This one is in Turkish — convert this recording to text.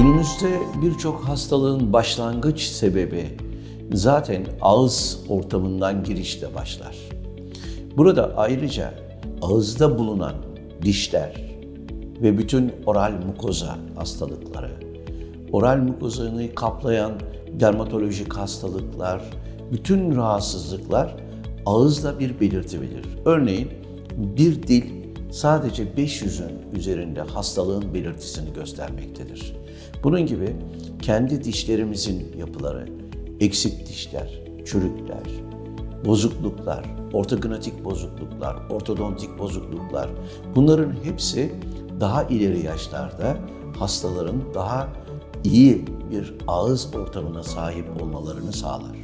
Günümüzde birçok hastalığın başlangıç sebebi zaten ağız ortamından girişte başlar. Burada ayrıca ağızda bulunan dişler ve bütün oral mukoza hastalıkları, oral mukozanı kaplayan dermatolojik hastalıklar, bütün rahatsızlıklar ağızda bir belirti verir. Örneğin bir dil sadece 500'ün üzerinde hastalığın belirtisini göstermektedir. Bunun gibi kendi dişlerimizin yapıları, eksik dişler, çürükler, bozukluklar, ortognatik bozukluklar, ortodontik bozukluklar bunların hepsi daha ileri yaşlarda hastaların daha iyi bir ağız ortamına sahip olmalarını sağlar.